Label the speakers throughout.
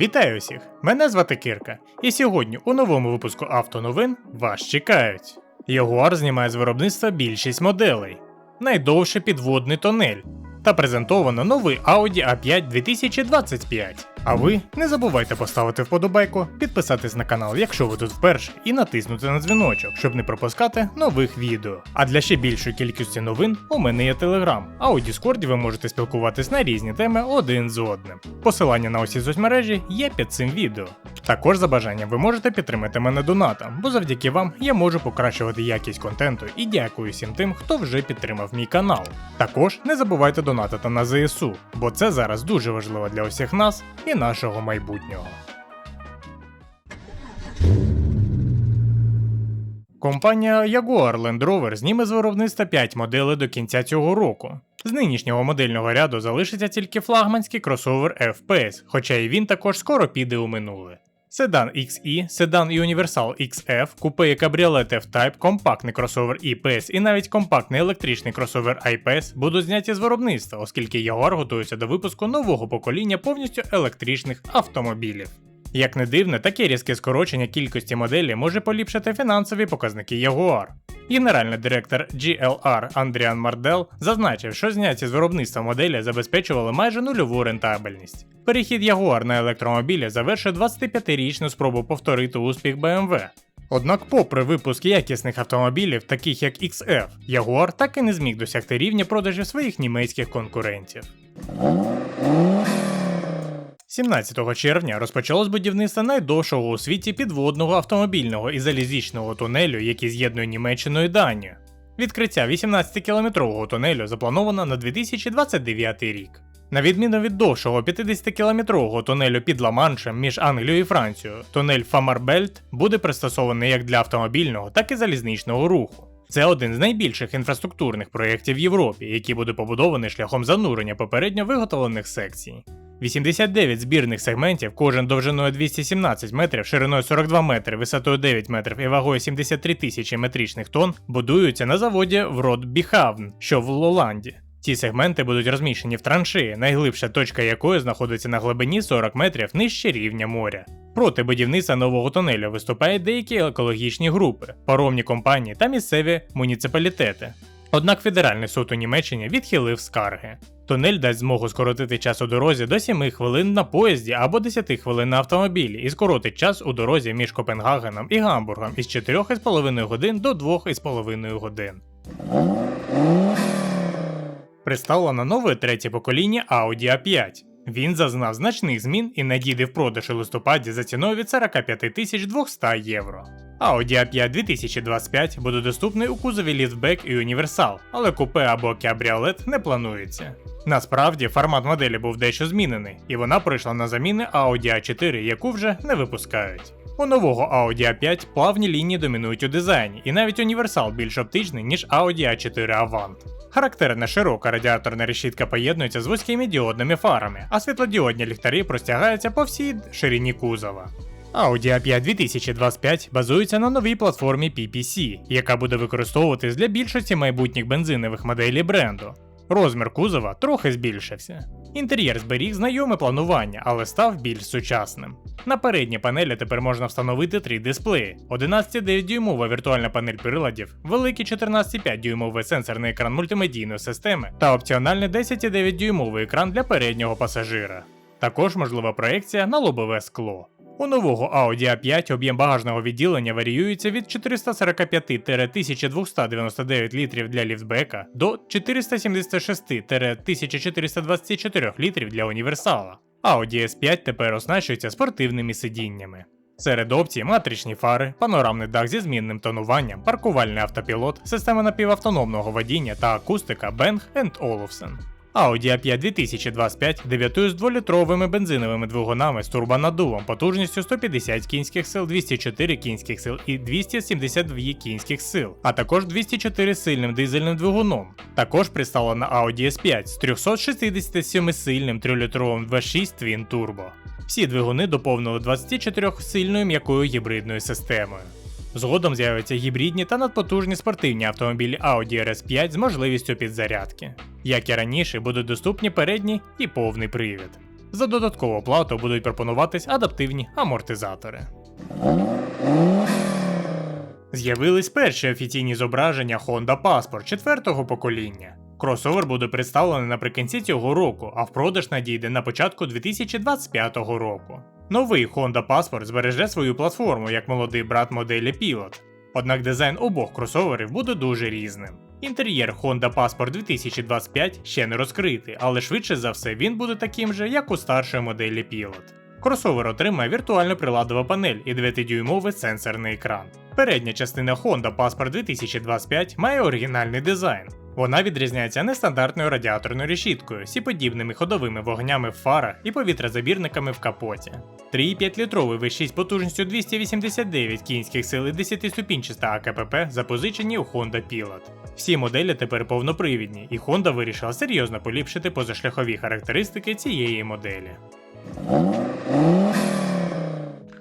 Speaker 1: Вітаю усіх! Мене звати Кирка, і сьогодні у новому випуску автоновин вас чекають. Ягуар знімає з виробництва більшість моделей, найдовший підводний тонель та презентовано новий Audi A5 2025. А ви не забувайте поставити вподобайку, підписатись на канал, якщо ви тут вперше, і натиснути на дзвіночок, щоб не пропускати нових відео. А для ще більшої кількості новин у мене є телеграм, а у Діскорді ви можете спілкуватись на різні теми один з одним. Посилання на усі соцмережі є під цим відео. Також за бажанням ви можете підтримати мене донатом, бо завдяки вам я можу покращувати якість контенту і дякую всім тим, хто вже підтримав мій канал. Також не забувайте донатити на ЗСУ, бо це зараз дуже важливо для усіх нас і нашого майбутнього. Компанія Jaguar Land Rover зніме з виробництва 5 моделей до кінця цього року. З нинішнього модельного ряду залишиться тільки флагманський кросовер FPS, хоча і він також скоро піде у минуле. Седан XE, седан і універсал XF, купе і кабріолет F-Type, компактний кросовер EPS і навіть компактний електричний кросовер IPS будуть зняті з виробництва, оскільки Jaguar готується до випуску нового покоління повністю електричних автомобілів. Як не дивно, таке різке скорочення кількості моделей може поліпшити фінансові показники Jaguar. Генеральний директор GLR Андріан Мардел зазначив, що зняті з виробництва моделі забезпечували майже нульову рентабельність. Перехід Jaguar на електромобілі завершив 25-річну спробу повторити успіх BMW. Однак, попри випуск якісних автомобілів, таких як XF, Jaguar так і не зміг досягти рівня продажів своїх німецьких конкурентів. 17 червня розпочалось будівництво найдовшого у світі підводного автомобільного і залізічного тунелю, який з'єднує Німеччину і Данію. Відкриття 18-кілометрового тунелю заплановано на 2029 рік. На відміну від довшого 50-кілометрового тунелю під Ла-Маншем між Англією і Францією, тунель Фамарбельт буде пристосований як для автомобільного, так і залізничного руху. Це один з найбільших інфраструктурних проєктів в Європі, який буде побудований шляхом занурення попередньо виготовлених секцій. 89 збірних сегментів, кожен довжиною 217 метрів, шириною 42 метри, висотою 9 метрів і вагою 73 тисячі метричних тонн, будуються на заводі в Рот Біхавн, що в Лоланді. Ці сегменти будуть розміщені в траншеї, найглибша точка якої знаходиться на глибині 40 метрів нижче рівня моря. Проти будівництва нового тунелю виступають деякі екологічні групи, паромні компанії та місцеві муніципалітети. Однак Федеральний суд у Німеччині відхилив скарги. Тунель дасть змогу скоротити час у дорозі до 7 хвилин на поїзді або 10 хвилин на автомобілі і скоротить час у дорозі між Копенгагеном і Гамбургом із 4,5 годин до 2,5 годин. Представлено нове третє покоління Audi A5. Він зазнав значних змін і надійде в продаж у листопаді за ціною від 45 200 євро. Audi A5 2025 буде доступний у кузові ліфтбек і універсал, але купе або кабріолет не планується. Насправді формат моделі був дещо змінений, і вона прийшла на заміни Audi A4, яку вже не випускають. У нового Audi A5 плавні лінії домінують у дизайні, і навіть універсал більш оптичний, ніж Audi A4 Avant. Характерна широка радіаторна решітка поєднується з вузькими діодними фарами, а світлодіодні ліхтарі простягаються по всій ширині кузова. Audi A5 2025 базується на новій платформі PPC, яка буде використовуватись для більшості майбутніх бензинових моделей бренду. Розмір кузова трохи збільшився. Інтер'єр зберіг знайоме планування, але став більш сучасним. На передній панелі тепер можна встановити три дисплеї: 11,9 дюймова віртуальна панель приладів, великий 14,5 дюймовий сенсорний екран мультимедійної системи та опціональний 10,9 дюймовий екран для переднього пасажира. Також можлива проекція на лобове скло. У нового Audi A5 об'єм багажного відділення варіюється від 445-1299 літрів для ліфтбека до 476-1424 літрів для універсала. Audi S5 тепер оснащується спортивними сидіннями. Серед опцій матричні фари, панорамний дах зі змінним тонуванням, паркувальний автопілот, система напівавтономного водіння та акустика Bang Olufsen. Audi A5 2025 дебютує з 2-літровими бензиновими двигунами з турбонаддувом потужністю 150 кінських сил, 204 кінських сил і 272 кінських сил, а також 204 сильним дизельним двигуном. Також представлена Audi S5 з 367 сильним 3-літровим V6 Twin Turbo. Всі двигуни доповнили 24-сильною м'якою гібридною системою. Згодом з'являться гібридні та надпотужні спортивні автомобілі Audi RS5 з можливістю підзарядки. Як і раніше, будуть доступні передній і повний привід. За додаткову плату будуть пропонуватись адаптивні амортизатори. З'явились перші офіційні зображення Honda Passport четвертого покоління. Кросовер буде представлений наприкінці цього року, а в продаж надійде на початку 2025 року. Новий Honda Passport збереже свою платформу як молодий брат моделі Pilot. Однак дизайн обох кросоверів буде дуже різним. Інтер'єр Honda Passport 2025 ще не розкритий, але швидше за все він буде таким же, як у старшої моделі Pilot. Кросовер отримає віртуальну приладову панель і 9-дюймовий сенсорний екран. Передня частина Honda Passport 2025 має оригінальний дизайн. Вона відрізняється нестандартною радіаторною решіткою, сіподібними ходовими вогнями в фарах і повітрозабірниками в капоті. 3,5-літровий V6 потужністю 289 кінських сил і 10-ступінчаста АКПП запозичені у Honda Pilot. Всі моделі тепер повнопривідні, і Honda вирішила серйозно поліпшити позашляхові характеристики цієї моделі.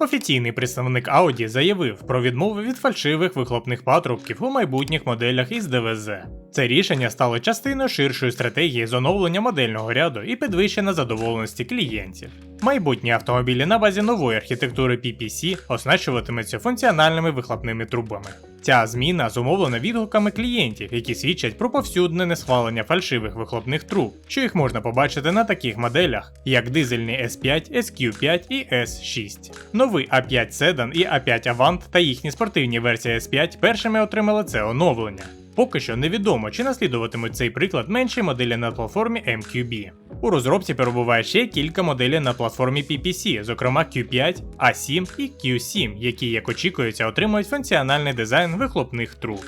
Speaker 1: Офіційний представник Audi заявив про відмову від фальшивих вихлопних патрубків у майбутніх моделях із ДВЗ. Це рішення стало частиною ширшої стратегії з оновлення модельного ряду і підвищення задоволеності клієнтів. Майбутні автомобілі на базі нової архітектури PPC оснащуватимуться функціональними вихлопними трубами. Ця зміна зумовлена відгуками клієнтів, які свідчать про повсюдне несхвалення фальшивих вихлопних труб, що їх можна побачити на таких моделях, як дизельний S5, SQ5 і S6. Новий A5 Sedan і A5 Avant та їхні спортивні версії S5 першими отримали це оновлення. Поки що невідомо, чи наслідуватимуть цей приклад менші моделі на платформі MQB. У розробці перебуває ще кілька моделей на платформі PPC, зокрема Q5, A7 і Q7, які, як очікується, отримують функціональний дизайн вихлопних труб.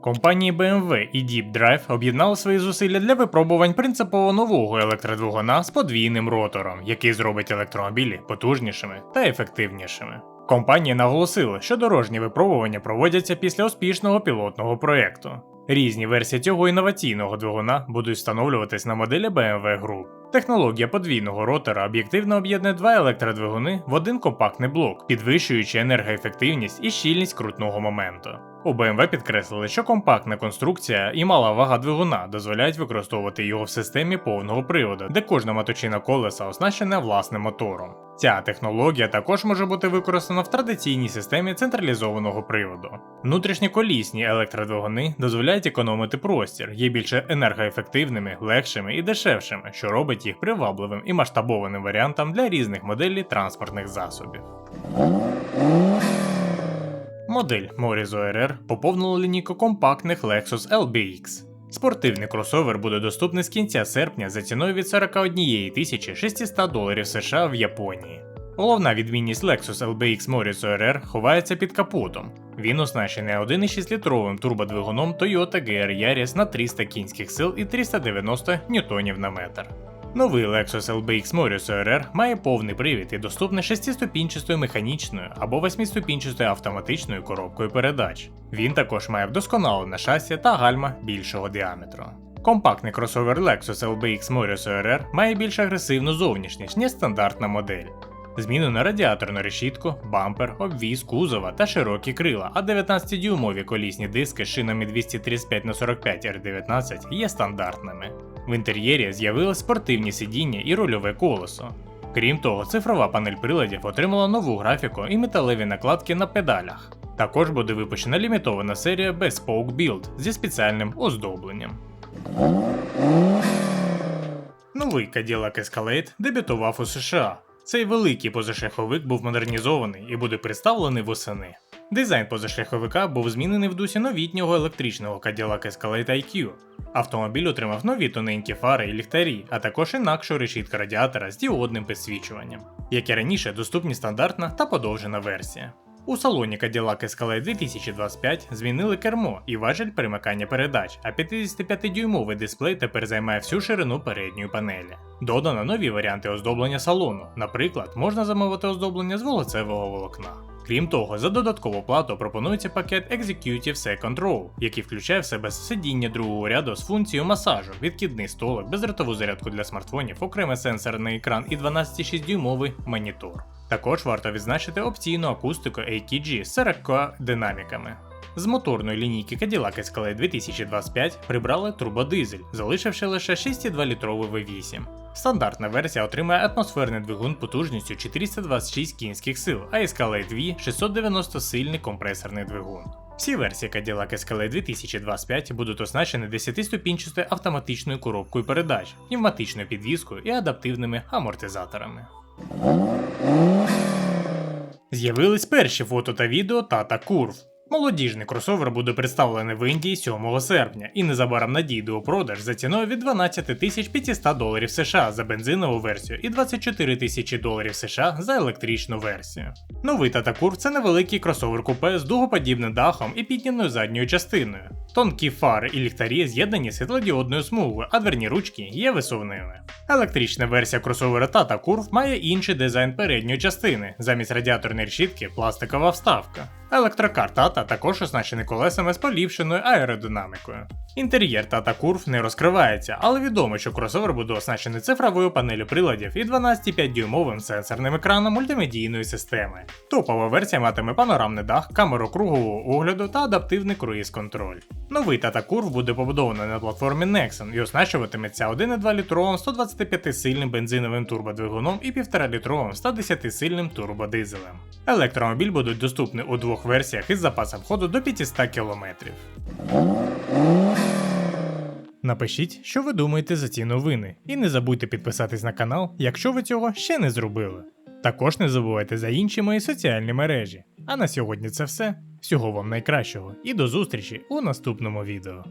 Speaker 1: Компанії BMW і Deep Drive об'єднали свої зусилля для випробувань принципово нового електродвигуна з подвійним ротором, який зробить електромобілі потужнішими та ефективнішими. Компанії наголосили, що дорожні випробування проводяться після успішного пілотного проєкту. Різні версії цього інноваційного двигуна будуть встановлюватись на моделі BMW Group. Технологія подвійного ротора об'єктивно об'єднує два електродвигуни в один компактний блок, підвищуючи енергоефективність і щільність крутного моменту. У BMW підкреслили, що компактна конструкція і мала вага двигуна дозволяють використовувати його в системі повного приводу, де кожна моточина колеса оснащена власним мотором. Ця технологія також може бути використана в традиційній системі централізованого приводу. Внутрішньоколісні електродвигуни дозволяють економити простір, є більш енергоефективними, легшими і дешевшими, що робить їх привабливим і масштабованим варіантом для різних моделей транспортних засобів. Модель Morizo RR поповнила лінійку компактних Lexus LBX. Спортивний кросовер буде доступний з кінця серпня за ціною від 41 600 доларів США в Японії. Головна відмінність Lexus LBX Morizo RR ховається під капотом. Він оснащений 1,6-літровим турбодвигуном Toyota GR Yaris на 300 кінських сил і 390 ньютонів на метр. Новий Lexus LBX Moriso RR має повний привід і доступний 6-ступінчастою механічною або 8-ступінчастою автоматичною коробкою передач. Він також має вдосконалене шасі та гальма більшого діаметру. Компактний кросовер Lexus LBX Moriso RR має більш агресивну зовнішність, ніж стандартна модель. Змінено радіаторну решітку, бампер, обвіз кузова та широкі крила, а 19-дюймові колісні диски з шинами 235 на 45 R19 є стандартними. В інтер'єрі з'явились спортивні сидіння і рульове колесо. Крім того, цифрова панель приладів отримала нову графіку і металеві накладки на педалях. Також буде випущена лімітована серія Bespoke Build зі спеціальним оздобленням. Новий Cadillac Escalade дебютував у США. Цей великий позашляховик був модернізований і буде представлений восени. Дизайн позашляховика був змінений в дусі новітнього електричного Cadillac Escalade IQ. Автомобіль отримав нові тоненькі фари і ліхтарі, а також інакшу решітка радіатора з діодним підсвічуванням. Як і раніше, доступні стандартна та подовжена версія. У салоні Cadillac Escalade 2025 змінили кермо і важель перемикання передач, а 55-дюймовий дисплей тепер займає всю ширину передньої панелі. Додано нові варіанти оздоблення салону. Наприклад, можна замовити оздоблення з волоцевого волокна. Крім того, за додаткову плату пропонується пакет Executive Second Row, який включає в себе сидіння другого ряду з функцією масажу, відкидний столик, безротову зарядку для смартфонів, окремий сенсорний екран і 12,6-дюймовий монітор. Також варто відзначити опційну акустику ATG з 40 динаміками. З моторної лінійки Cadillac Escalade 2025 прибрали турбодизель, залишивши лише 6,2 літровий V8. Стандартна версія отримає атмосферний двигун потужністю 426 кінських сил, а Escalade V 690 сильний компресорний двигун. Всі версії Cadillac Escalade 2025 будуть оснащені 10-ступінчастою автоматичною коробкою передач, пневматичною підвіскою і адаптивними амортизаторами. З'явились перші фото та відео Tata Curve. Молодіжний кросовер буде представлений в Індії 7 серпня і незабаром надійде у продаж за ціною від 12 500 доларів США за бензинову версію і 24 тисячі доларів США за електричну версію. Новий Curve – це невеликий кросовер купе з дугоподібним дахом і підняною задньою частиною. Тонкі фари і ліхтарі з'єднані світлодіодною смугою, а дверні ручки є висувними. Електрична версія кросовера Tata Curve має інший дизайн передньої частини, замість радіаторної решітки пластикова вставка. Електрокар Tata також оснащений колесами з поліпшеною аеродинамікою. Інтер'єр Tata Curve не розкривається, але відомо, що кросовер буде оснащений цифровою панелю приладів і 12,5-дюймовим сенсорним екраном мультимедійної системи. Топова версія матиме панорамний дах, камеру кругового огляду та адаптивний круїз-контроль. Новий Tata Curve буде побудований на платформі Nexon і оснащуватиметься 1,2 літровим 125-сильним бензиновим турбодвигуном і 1,5 літровим 110-сильним турбодизелем. Електромобіль буде доступний у двох версіях із запасом ходу до 500 км. Напишіть, що ви думаєте за ці новини, і не забудьте підписатись на канал, якщо ви цього ще не зробили. Також не забувайте за інші мої соціальні мережі. А на сьогодні це все. Всього вам найкращого і до зустрічі у наступному відео.